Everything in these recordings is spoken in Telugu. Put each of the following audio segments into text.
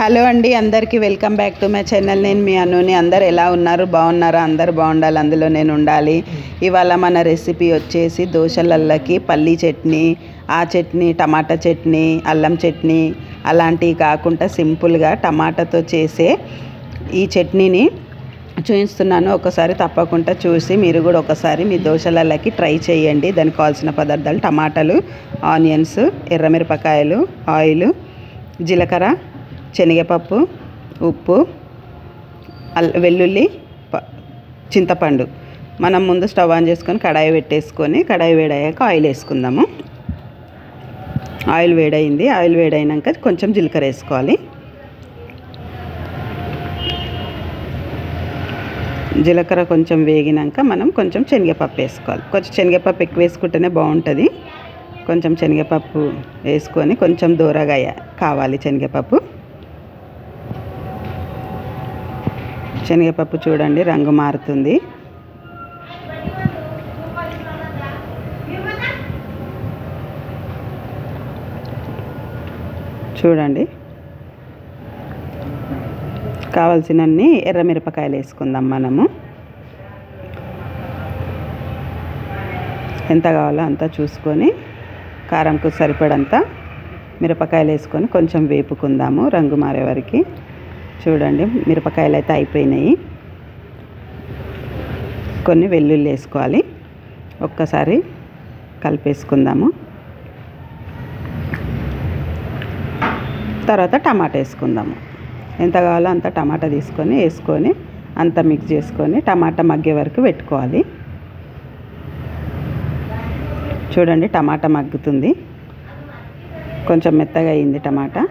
హలో అండి అందరికీ welcome back to my channel. నేను మీ అనుని. అందరు ఎలా ఉన్నారు? బాగున్నారా? అందరు బాగుండాలి అందులో నేను ఉండాలి. ఇవాళ మన రెసిపీ వచ్చేసి దోశలల్లకి పల్లీ చట్నీ ఆ చట్నీ టమాటా చట్నీ అల్లం చట్నీ అలాంటివి కాకుండా సింపుల్గా టమాటాతో చేసే ఈ చట్నీని చూపిస్తున్నాను ఒకసారి తప్పకుండా చూసి మీరు కూడా ఒకసారి మీ దోశలల్లకి ట్రై చేయండి. దానికి కావాల్సిన పదార్థాలు టమాటాలు ఆనియన్స్ ఎర్రమిరపకాయలు ఆయిల్ జీలకర్ర శనగపప్పు ఉప్పు అల్ వెల్లుల్లి ప చింతపండు. మనం ముందు స్టవ్ ఆన్ చేసుకొని కడాయి పెట్టేసుకొని కడాయి వేడయ్యాక ఆయిల్ వేసుకుందాము. ఆయిల్ వేడైంది ఆయిల్ వేడైనాక కొంచెం జీలకర్ర వేసుకోవాలి. జీలకర్ర కొంచెం వేగినాక మనం కొంచెం శనగపప్పు వేసుకోవాలి. కొంచెం శనగపప్పు ఎక్కువ వేసుకుంటేనే బాగుంటుంది. కొంచెం శనగపప్పు వేసుకొని కొంచెం దూరగా కావాలి శనగపప్పు. శనగపప్పు చూడండి రంగు మారుతుంది. చూడండి. కావలసినన్ని ఎర్రమిరపకాయలు వేసుకుందాం మనము. ఎంత కావాలో అంతా చూసుకొని కారంకు సరిపడంత మిరపకాయలు వేసుకొని కొంచెం వేపుకుందాము రంగు మారే వరకు. చూడండి మిరపకాయలు అయితే అయిపోయినాయి. కొన్ని వెల్లుల్లి వేసుకోవాలి. ఒక్కసారి కలిపేసుకుందాము. తర్వాత టమాటా వేసుకుందాము. ఎంత కావాలో అంత టమాటా తీసుకొని వేసుకొని అంత మిక్స్ చేసుకొని టమాటా మగ్గే వరకు పెట్టుకోవాలి. చూడండి టమాటా మగ్గుతుంది. కొంచెం మెత్తగా అయింది టమాటా.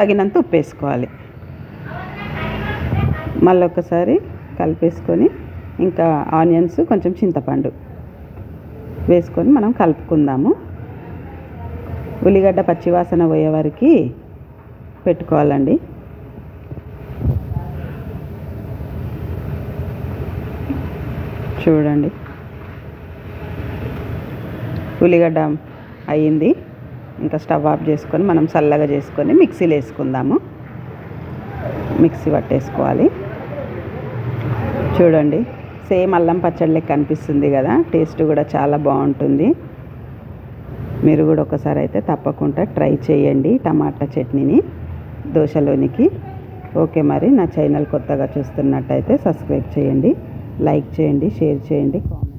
తగినంత ఉప్పు వేసుకోవాలి. మళ్ళీ ఒకసారి కలిపేసుకొని ఇంకా ఆనియన్స్ కొంచెం చింతపండు వేసుకొని మనం కలుపుకుందాము. ఉల్లిగడ్డ పచ్చివాసన పోయే వరకు పెట్టుకోవాలండి. చూడండి. ఉల్లిగడ్డ అయ్యింది. ఇంకా స్టవ్ ఆఫ్ చేసుకొని మనం చల్లగా చేసుకొని మిక్సీలో వేసుకుందాము. మిక్సీ పట్టేసుకోవాలి. చూడండి సేమ్ అల్లం పచ్చడి లెక్క అనిపిస్తుంది కదా? టేస్ట్ కూడా చాలా బాగుంటుంది. మీరు కూడా ఒకసారి అయితే తప్పకుండా ట్రై చేయండి టమాటా చట్నీని దోశలోనికి. ఓకే మరి నా ఛానల్ కొత్తగా చూస్తున్నట్టయితే సబ్స్క్రైబ్ చేయండి లైక్ చేయండి షేర్ చేయండి కామెంట్